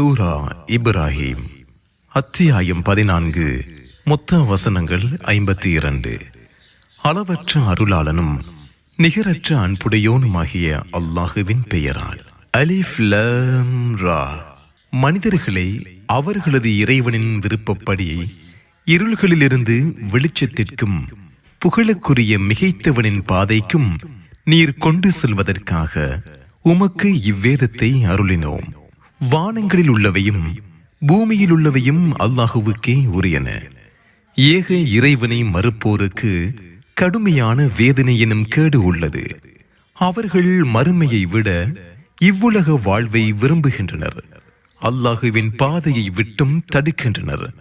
சூரா இப்ராஹிம். அத்தியாயம் பதினான்கு மொத்த வசனங்கள் ஐம்பத்தி இரண்டு அளவற்ற அருளாளனும் நிகரற்ற அன்புடையோனுமாகிய அல்லாஹுவின் பெயரால். அலிஃப் ரா. மனிதர்களை அவர்களது இறைவனின் விருப்பப்படி இருள்களிலிருந்து வெளிச்சத்திற்கும் புகழுக்குரிய மிகைத்தவனின் பாதைக்கும் நீர் கொண்டு செல்வதற்காக உமக்கு இவ்வேதத்தை அருளினோம். வானங்களில் உள்ளவையும் பூமியில் உள்ளவையும் அல்லாஹுவுக்கே உரியன. ஏக இறைவனை மறுப்போருக்கு கடுமையான வேதனை எனும் கேடு உள்ளது. அவர்கள் மறுமையை விட இவ்வுலக வாழ்வை விரும்புகின்றனர். அல்லாஹுவின் பாதையை விட்டும் தடுக்கின்றனர்.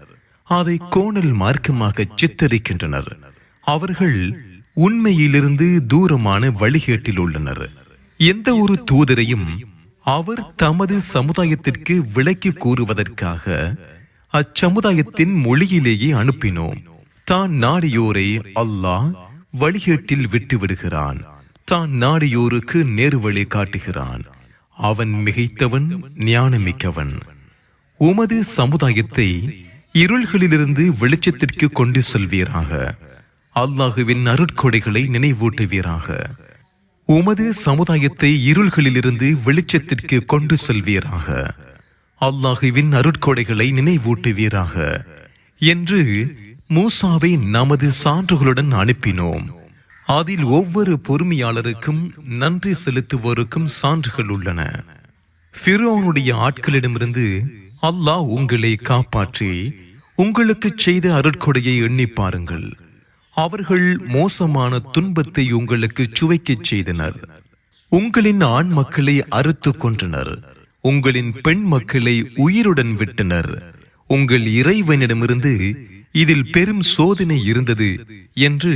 அதை கோணல் மார்க்கமாக சித்தரிக்கின்றனர். அவர்கள் உண்மையிலிருந்து தூரமான வழிகேட்டில் உள்ளனர். எந்த ஒரு தூதரையும் அவர் தமது சமுதாயத்திற்கு விளக்கி கூறுவதற்காக அச்சமுதாயத்தின் மொழியிலேயே அனுப்பினோம். தான் நாடியோரை அல்லாஹ் வழிகேட்டில் விட்டு விடுகிறான் தான் நாடியோருக்கு நேர்வழி காட்டுகிறான். அவன் மிகைத்தவன் ஞானமிக்கவன். உமது சமுதாயத்தை இருள்களிலிருந்து வெளிச்சத்திற்கு கொண்டு செல்வீராக. அல்லாஹுவின் அருட்கொடைகளை நினைவூட்டுவீராக. உமது சமுதாயத்தை இருள்களிலிருந்து வெளிச்சத்திற்கு கொண்டு செல்வீராக. அல்லாஹுவின் அருட்கொடைகளை நினைவூட்டுவீராக. என்று மூசாவை நமது சான்றுகளுடன் அனுப்பினோம். அதில் ஒவ்வொரு பொறுமையாளருக்கும் நன்றி செலுத்துவோருக்கும் சான்றுகள் உள்ளன. ஃபிரோனுடைய ஆட்களிடமிருந்து அல்லாஹ் உங்களை காப்பாற்றி உங்களுக்கு செய்த அருட்கொடையை எண்ணி பாருங்கள். அவர்கள் மோசமான துன்பத்தை உங்களுக்கு சுவைக்கச் செய்தனர். உங்களின் ஆண் மக்களை அறுத்து கொன்றனர். உங்களின் பெண் மக்களை உயிருடன் விட்டனர். உங்கள் இறைவனிடமிருந்து இதில் பெரும் சோதனை இருந்தது என்று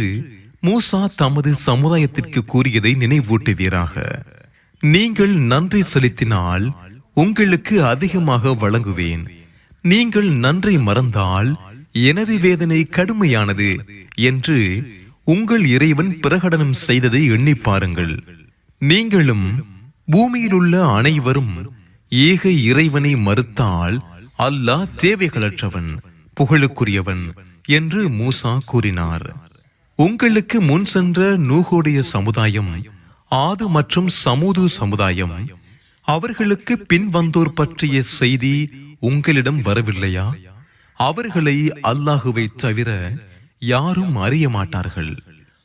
மூசா தமது சமுதாயத்திற்கு கூறியதை நினைவூட்டுவீராக. நீங்கள் நன்றி செலுத்தினால் உங்களுக்கு அதிகமாக வழங்குவேன். நீங்கள் நன்றி மறந்தால் எனது வேதனை கடுமையானது என்று உங்கள் இறைவன் பிரகடனம் செய்ததை எண்ணி பாருங்கள். நீங்களும் பூமியில் உள்ள அனைவரும் ஏக இறைவனை மறுத்தால் அல்லாஹ் தேவைகளற்றவன் புகழுக்குரியவன் என்று மூசா கூறினார். உங்களுக்கு முன் சென்ற நூகோடைய சமுதாயம் ஆது மற்றும் சமூது சமுதாயம் அவர்களுக்கு பின் வந்தோர் பற்றிய செய்தி உங்களிடம் வரவில்லையா? அவர்களை அல்லாஹுவை தவிர யாரும் அறிய மாட்டார்கள்.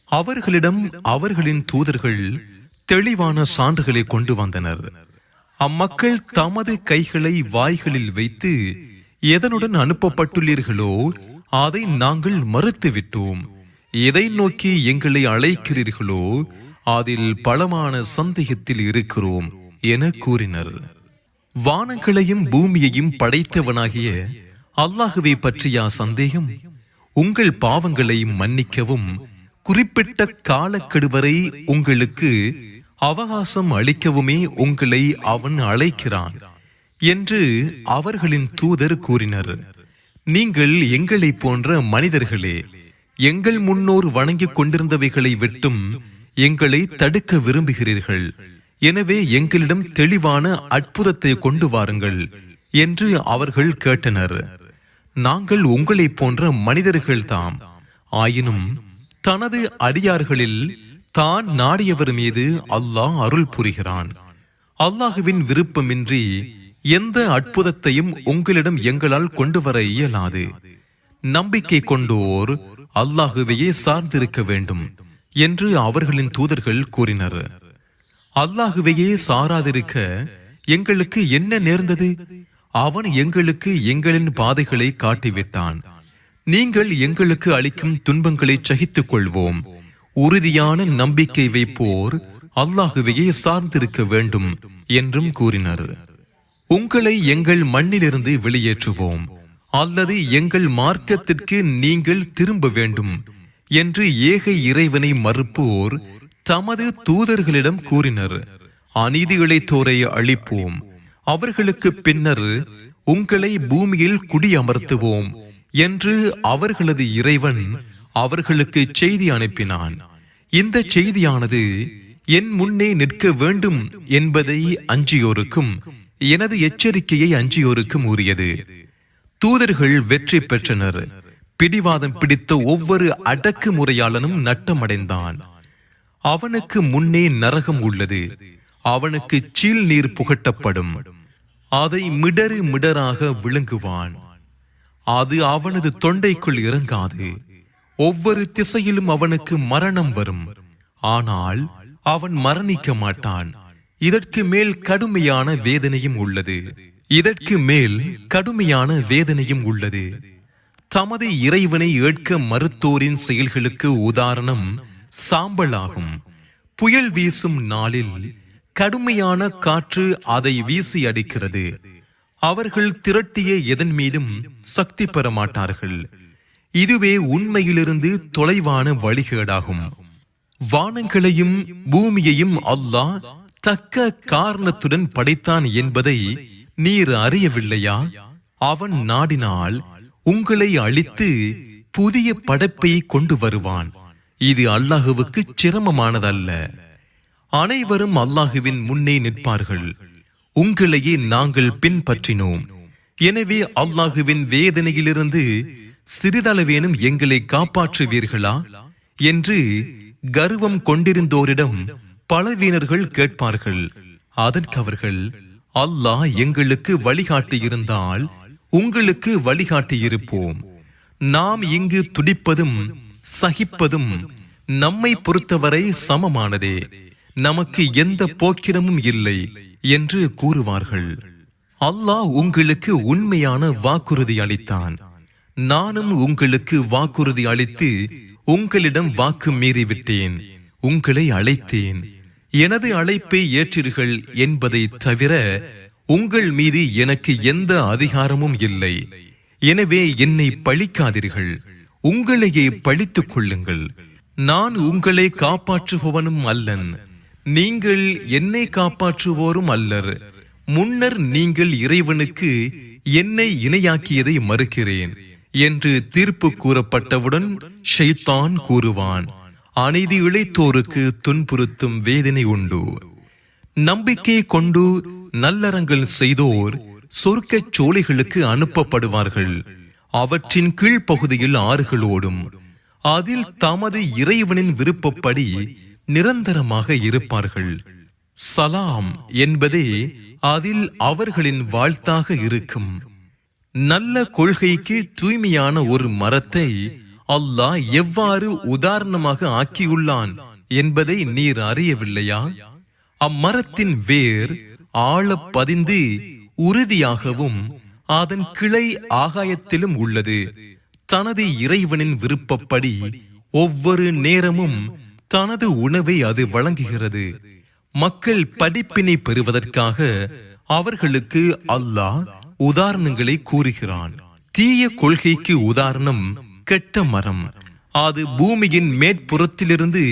அவர்களிடம் அவர்களின் தூதர்கள் தெளிவான சான்றுகளை கொண்டு வந்தனர். அம்மக்கள் தமது கைகளை வாய்களில் வைத்து எதனுடன் அனுப்பப்பட்டுள்ளீர்களோ அதை நாங்கள் மறுத்துவிட்டோம். எதை நோக்கி எங்களை அழைக்கிறீர்களோ அதில் பலமான சந்தேகத்தில் இருக்கிறோம் என கூறினர். வானங்களையும் பூமியையும் படைத்தவனாகிய அல்லாஹுவை பற்றியா சந்தேகம் உங்கள் பாவங்களை மன்னிக்கவும் குறிப்பிட்ட காலக்கெடு வரை உங்களுக்கு அவகாசம் அளிக்கவுமே உங்களை அவன் அழைக்கிறான் என்று அவர்களின் தூதர் கூறினர். நீங்கள் எங்களை போன்ற மனிதர்களே எங்கள் முன்னோர் வணங்கிக் கொண்டிருந்தவைகளை விட்டும் எங்களை தடுக்க விரும்புகிறீர்கள். எனவே எங்களிடம் தெளிவான அற்புதத்தை கொண்டு வாருங்கள் என்று அவர்கள் கேட்டனர். நாங்கள் உங்களைப் போன்ற மனிதர்கள்தாம். ஆயினும் தனது அடியார்களில் தான் நாடியவர் மீது அல்லாஹ் அருள் புரிகிறான். அல்லாஹுவின் விருப்பமின்றி எந்த அற்புதத்தையும் உங்களிடம் எங்களால் கொண்டு வர இயலாது. நம்பிக்கை கொண்டோர் அல்லாஹுவையே சார்ந்திருக்க வேண்டும் என்று அவர்களின் தூதர்கள் கூறினர். அல்லாஹுவையே சாராதிருக்க எங்களுக்கு என்ன நேர்ந்தது? அவன் எங்களுக்கு எங்களின் பாதைகளை காட்டிவிட்டான். நீங்கள் எங்களுக்கு அளிக்கும் துன்பங்களை சகித்துக் கொள்வோம் உறுதியான நம்பிக்கை வைப்போர் அல்லாஹுவையே சார்ந்திருக்க வேண்டும் என்றும் கூறினர். உங்களை எங்கள் மண்ணிலிருந்து வெளியேற்றுவோம். அல்லது எங்கள் மார்க்கத்திற்கு நீங்கள் திரும்ப வேண்டும் என்று ஏக இறைவனை மறுப்போர் தமது தூதர்களிடம் கூறினர். அநீதிகளைத்தோரை அழிப்போம். அவர்களுக்கு பின்னர் உங்களை பூமியில் குடியமர்த்துவோம் என்று அவர்களது இறைவன் அவர்களுக்கு செய்தி அனுப்பினான். இந்த செய்தியானது என் முன்னே நிற்க வேண்டும் என்பதை அஞ்சியோருக்கும் எனது எச்சரிக்கையை அஞ்சியோருக்கும் உரியது. தூதர்கள் வெற்றி பெற்றனர். பிடிவாதம் பிடித்த ஒவ்வொரு அடக்குமுறையாளனும் நட்டமடைந்தான். அவனுக்கு முன்னே நரகம் உள்ளது. அவனுக்கு சீல் நீர் புகட்டப்படும். அதை மிடறு மிடராக விழுங்குவான். அது அவனது தொண்டைக்குள் இறங்காது. ஒவ்வொரு திசையிலும் அவனுக்கு மரணம் வரும். ஆனால் அவன் மரணிக்க மாட்டான். இதற்கு மேல் கடுமையான வேதனையும் உள்ளது. இதற்கு மேல் கடுமையான வேதனையும் உள்ளது. தமது இறைவனை ஏற்க மறுத்தோரின் செயல்களுக்கு உதாரணம் சாம்பலாகும். புயல் வீசும் நாளில் கடுமையான காற்று அதை வீசி அடிக்கிறது. அவர்கள் திரட்டிய எதன் மீதும் சக்தி பெற மாட்டார்கள் இதுவே உண்மையிலிருந்து தொலைவான வழிகேடாகும். வானங்களையும் பூமியையும் அல்லாஹ் தக்க காரணத்துடன் படைத்தான் என்பதை நீர் அறியவில்லையா? அவன் நாடினால் உங்களை அழித்து புதிய படைப்பை கொண்டு வருவான். இது அல்லாஹுவுக்கு சிரமமானதல்ல. அனைவரும் அல்லாஹுவின் முன்னே நிற்பார்கள். உங்களையே நாங்கள் பின்பற்றினோம். எனவே அல்லாஹுவின் வேதனையிலிருந்து சிறிதளவேனும் எங்களை காப்பாற்றுவீர்களா? என்று கர்வம் கொண்டிருந்தோரிடம் பலவீனர்கள் கேட்பார்கள். அதற்கு அவர்கள் அல்லாஹ் எங்களுக்கு வழிகாட்டியிருந்தால் உங்களுக்கு வழிகாட்டியிருப்போம். நாம் இங்கு துடிப்பதும் சகிப்பதும் நம்மை பொறுத்தவரை சமமானதே. நமக்கு எந்த போக்கிடமும் இல்லை என்று கூறுவார்கள். அல்லாஹ் உங்களுக்கு உண்மையான வாக்குறுதி அளித்தான். நானும் உங்களுக்கு வாக்குறுதி அளித்து உங்களிடம் வாக்கு மீறிவிட்டேன் உங்களை அழைத்தேன். எனது அழைப்பை ஏற்றீர்கள் என்பதை தவிர உங்கள் மீது எனக்கு எந்த அதிகாரமும் இல்லை. எனவே என்னை பழிக்காதீர்கள் உங்களையே பழித்துக் கொள்ளுங்கள். நான் உங்களை காப்பாற்றுபவனும் அல்லன். நீங்கள் என்னை காப்பாற்றுவோரும் அல்லர். முன்னர் நீங்கள் இறைவனுக்கு என்னை இணையாக்கியதை மறுக்கிறேன் என்று தீர்ப்பு கூறப்பட்டவுடன் ஷைத்தான் கூறுவான் அநீதி இழைத்தோருக்கு துன்புறுத்தும் வேதனை உண்டு. நம்பிக்கை கொண்டு நல்லறங்கள் செய்தோர் சொர்க்கச் சோலைகளுக்கு அனுப்பப்படுவார்கள். அவற்றின் கீழ்ப்பகுதியில் ஆறுகள் ஓடும் அதில் தமது இறைவனின் விருப்பப்படி நிரந்தரமாக இருப்பார்கள். சலாம் என்பதே அதில் அவர்களின் வாழ்த்தாக இருக்கும். நல்ல கொள்கைக்கு தூய்மையான ஒரு மரத்தை அல்லாஹ் எவ்வாறு உதாரணமாக ஆக்கியுள்ளான் என்பதை நீர் அறியவில்லையா? அம்மரத்தின் வேர் ஆழ பதிந்து உறுதியாகவும் அதன் கிளை ஆகாயத்திலும் உள்ளது. தனது இறைவனின் விருப்பப்படி ஒவ்வொரு நேரமும் தனது உணவை அது வழங்குகிறது. மக்கள் படிப்பினை பெறுவதற்காக அவர்களுக்கு அல்லாஹ் உதாரணங்களை கூறுகிறான். தீய கொள்கைக்கு உதாரணம் கெட்ட மரம். அது பூமியின் மேற்புறத்திலிருந்து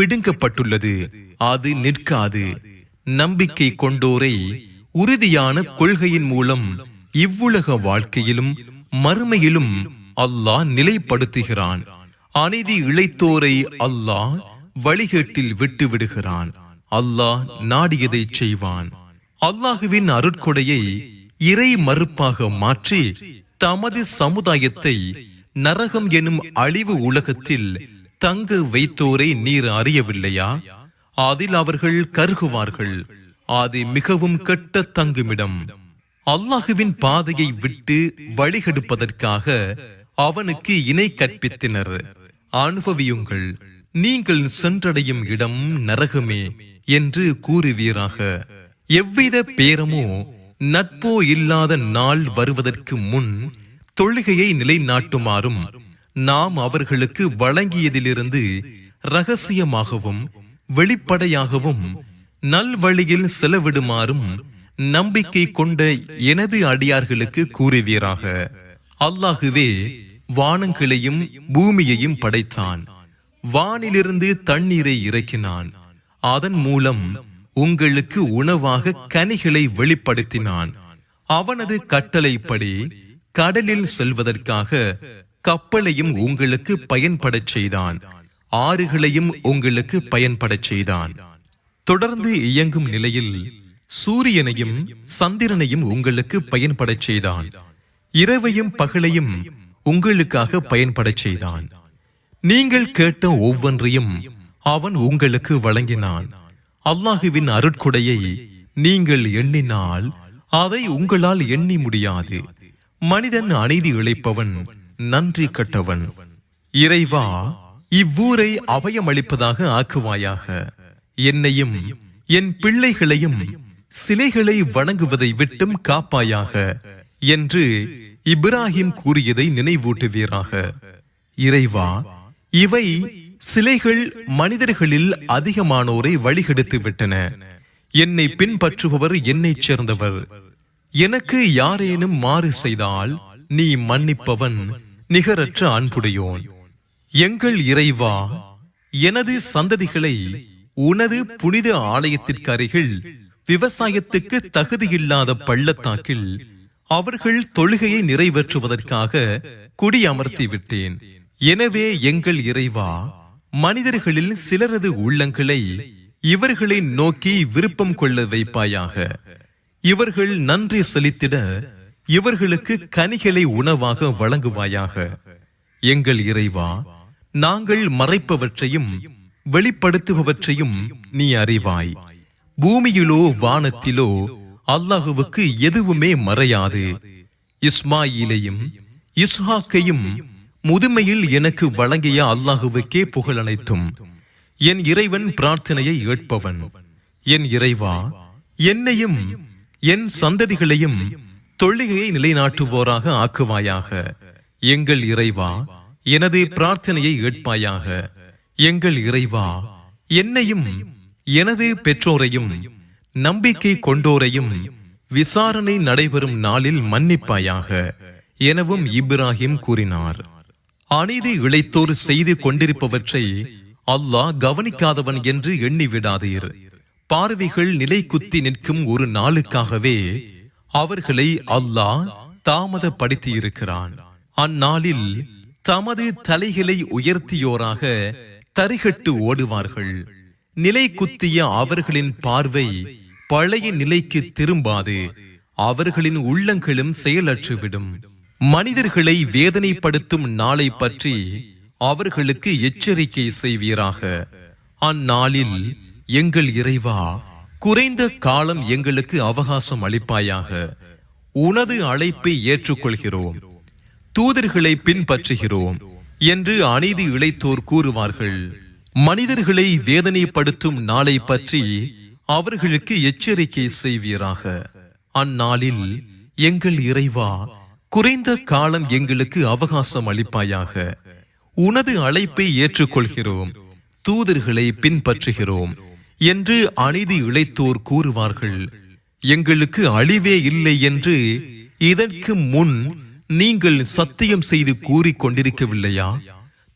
பிடுங்கப்பட்டுள்ளது. அது நிற்காது. நம்பிக்கை கொண்டோரை உறுதியான கொள்கையின் மூலம் இவ்வுலக வாழ்க்கையிலும் மறுமையிலும் அல்லாஹ் நிலைப்படுத்துகிறான். அநீதி இழைத்தோரை அல்லாஹ் வழிகேட்டில் விட்டு விடுகிறான் அல்லாஹ் நாடியதை செய்வான். அல்லாஹுவின் அருட்கொடையை இறை மறுப்பாக மாற்றி தமது சமுதாயத்தை நரகம் எனும் அழிவு உலகத்தில் தங்க வைத்தோரை நீர் அறியவில்லையா? அதில் அவர்கள் கருகுவார்கள். அது மிகவும் கெட்ட தங்குமிடம். அல்லாஹுவின் பாதையை விட்டு வழிகெடுப்பதற்காக அவனுக்கு இணை கற்பித்தனர். அனுபவியுங்கள் நீங்கள் சென்றடையும் இடம் நரகமே என்று கூறுவீராக. எவ்வித பேரமோ நட்போ இல்லாத நாள் வருவதற்கு முன் தொழுகையை நிலைநாட்டுமாறும் நாம் அவர்களுக்கு வழங்கியதிலிருந்து ரகசியமாகவும் வெளிப்படையாகவும் நல்வழியில் செலவிடுமாறும் நம்பிக்கை கொண்ட எனது அடியார்களுக்கு கூறுவீராக. அல்லாஹுவே வானங்களையும் பூமியையும் படைத்தான். வானிலிருந்து தண்ணீரை இறக்கினான். அதன் மூலம் உங்களுக்கு உணவாக கனிகளை வெளிப்படுத்தினான். அவனது கட்டளைப்படி கடலில் செல்வதற்காக கப்பலையும் உங்களுக்கு பயன்படச் செய்தான். ஆறுகளையும் உங்களுக்கு பயன்படச் செய்தான். தொடர்ந்து இயங்கும் நிலையில் சூரியனையும் சந்திரனையும் உங்களுக்கு பயன்படச் செய்தான். இரவையும் பகலையும் உங்களுக்காக பயன்படச் செய்தான். நீங்கள் கேட்ட ஒவ்வொன்றையும் அவன் உங்களுக்கு வழங்கினான். அல்லாஹுவின் அருட்கொடையை நீங்கள் எண்ணினால் அதை உங்களால் எண்ணி முடியாது. மனிதன் அநீதி இழைப்பவன் நன்றி கட்டவன். இறைவா இவ்வூரை அபயமளிப்பதாக ஆக்குவாயாக. என்னையும் என் பிள்ளைகளையும் சிலைகளை வணங்குவதை விட்டும் காப்பாயாக என்று இப்ராஹிம் கூறியதை நினைவூட்டுவீராக. இறைவா இவை சிலைகள் மனிதர்களில் அதிகமானோரை வழிகெடுத்து விட்டன. என்னை பின்பற்றுபவர் என்னை சேர்ந்தவர். எனக்கு யாரேனும் மாறு செய்தால் நீ மன்னிப்பவன் நிகரற்ற அன்புடையோன். எங்கள் இறைவா எனது சந்ததிகளை உனது புனித ஆலயத்திற்கு அருகில் விவசாயத்துக்கு தகுதியில்லாத பள்ளத்தாக்கில் அவர்கள் தொழுகையை நிறைவேற்றுவதற்காக குடியமர்த்தி விட்டேன். எனவே எங்கள் இறைவா மனிதர்களில் சிலரது உள்ளங்களை இவர்களை நோக்கி விருப்பம் கொள்ள வைப்பாயாக. இவர்கள் நன்றி செலுத்திட இவர்களுக்கு கனிகளை உணவாக வழங்குவாயாக. எங்கள் இறைவா நாங்கள் மறைப்பவற்றையும் வெளிப்படுத்துபவற்றையும் நீ அறிவாய். பூமியிலோ வானத்திலோ அல்லாஹுவுக்கு எதுவுமே மறையாது. இஸ்மாயிலையும் இஸ்ஹாக்கையும் முதுமையில் எனக்கு வழங்கிய அல்லாஹுவுக்கே புகழ் அனைத்தும். என் இறைவன் பிரார்த்தனையை ஏற்பவன். என் இறைவா என்னையும் என் சந்ததிகளையும் தொழுகையை நிலைநாட்டுவோராக ஆக்குவாயாக. எங்கள் இறைவா எனது பிரார்த்தனையை ஏற்பாயாக. எங்கள் இறைவா என்னையும் எனது பெற்றோரையும் நம்பிக்கை கொண்டோரையும் விசாரணை நடைபெறும் நாளில் மன்னிப்பாயாக எனவும் இப்ராஹிம் கூறினார். அநீதி இழைத்தோர் செய்து கொண்டிருப்பவற்றை அல்லாஹ் கவனிக்காதவன் என்று எண்ணி விடாதீர். பார்வைகள் நிலை குத்தி நிற்கும் ஒரு நாளுக்காகவே அவர்களை அல்லாஹ் தாமதப்படுத்தி இருக்கிறான் அந்நாளில் தமது தலைகளை உயர்த்தியோராக தரிகட்டு ஓடுவார்கள். நிலை குத்திய அவர்களின் பார்வை பழைய நிலைக்கு திரும்பாது அவர்களின் உள்ளங்களும் செயலற்றுவிடும். மனிதர்களை வேதனைப்படுத்தும் நாளை பற்றி அவர்களுக்கு எச்சரிக்கை செய்வீராக. அந்நாளில் எங்கள் இறைவா குறைந்த காலம் எங்களுக்கு அவகாசம் அளிப்பாயாக. உனது அழைப்பை ஏற்றுக்கொள்கிறோம். தூதர்களை பின்பற்றுகிறோம் என்று அநீதி இழைத்தோர் கூறுவார்கள். மனிதர்களை வேதனைப்படுத்தும் நாளை பற்றி அவர்களுக்கு எச்சரிக்கை செய்வீராக. அந்நாளில் எங்கள் இறைவா குறைந்த காலம் எங்களுக்கு அவகாசம் அளிப்பாயாக. உனது அழைப்பை ஏற்றுக்கொள்கிறோம் தூதர்களை பின்பற்றுகிறோம் என்று அநீதி இழைத்தோர் கூறுவார்கள். எங்களுக்கு அழிவே இல்லை என்று இதற்கு முன் நீங்கள் சத்தியம் செய்து கூறிக் கொண்டிருக்கவில்லையா?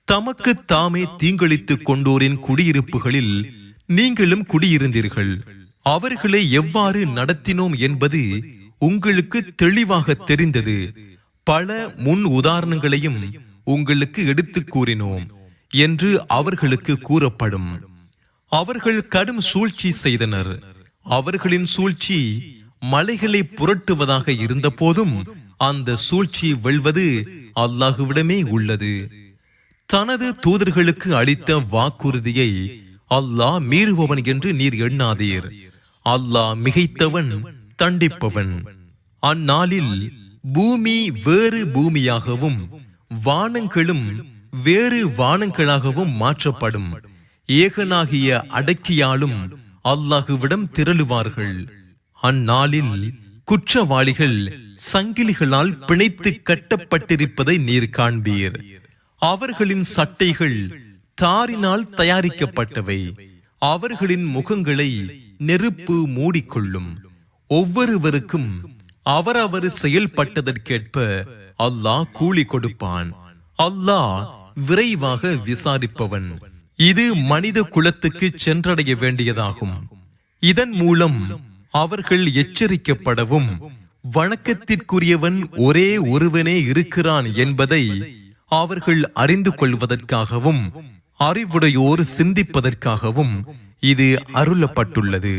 தமக்கு தாமே தீங்களித்துக் கொண்டோரின் குடியிருப்புகளில் நீங்களும் குடியிருந்தீர்கள். அவர்களை எவ்வாறு நடத்தினோம் என்பது உங்களுக்கு தெளிவாக தெரிந்தது. பல முன் உதாரணங்களையும் உங்களுக்கு எடுத்துக் கூறினோம் என்று அவர்களுக்கு கூறப்படும். அவர்கள் கடும் சூழ்ச்சி செய்தனர். அவர்களின் சூழ்ச்சி மலைகளை புரட்டுவதாக இருந்த போதும் அந்த சூழ்ச்சி வெல்வது அல்லாஹுவிடமே உள்ளது. தனது தூதர்களுக்கு அளித்த வாக்குறுதியை அல்லாஹ் மீறுபவன் என்று நீர் எண்ணாதீர். அல்லாஹ் மிகைத்தவன் தண்டிப்பவன். அந்நாளில் பூமி வேறு பூமியாகவும் வானங்களும் வேறு வானங்களாகவும் மாற்றப்படும். ஏகனாகிய அடக்கியாலும் அல்லாஹுவிடம் திரளுவார்கள். அந்நாளில் குற்றவாளிகள் சங்கிலிகளால் பிணைத்து கட்டப்பட்டிருப்பதை நீர் காண்பீர். அவர்களின் சட்டைகள் தாரினால் தயாரிக்கப்பட்டவை. அவர்களின் முகங்களை நெருப்பு மூடிக்கொள்ளும். ஒவ்வொருவருக்கும் அவரவர் செயல்பட்டதற்கேற்ப அல்லாஹ் கூலி கொடுப்பான். அல்லாஹ் விரைவாக விசாரிப்பவன். இது மனித குலத்துக்கு சென்றடைய வேண்டியதாகும். இதன் மூலம் அவர்கள் எச்சரிக்கப்படவும் வணக்கத்திற்குரியவன் ஒரே ஒருவனே இருக்கிறான் என்பதை அவர்கள் அறிந்து கொள்வதற்காகவும் அறிவுடையோர் சிந்திப்பதற்காகவும் இது அருளப்பட்டுள்ளது.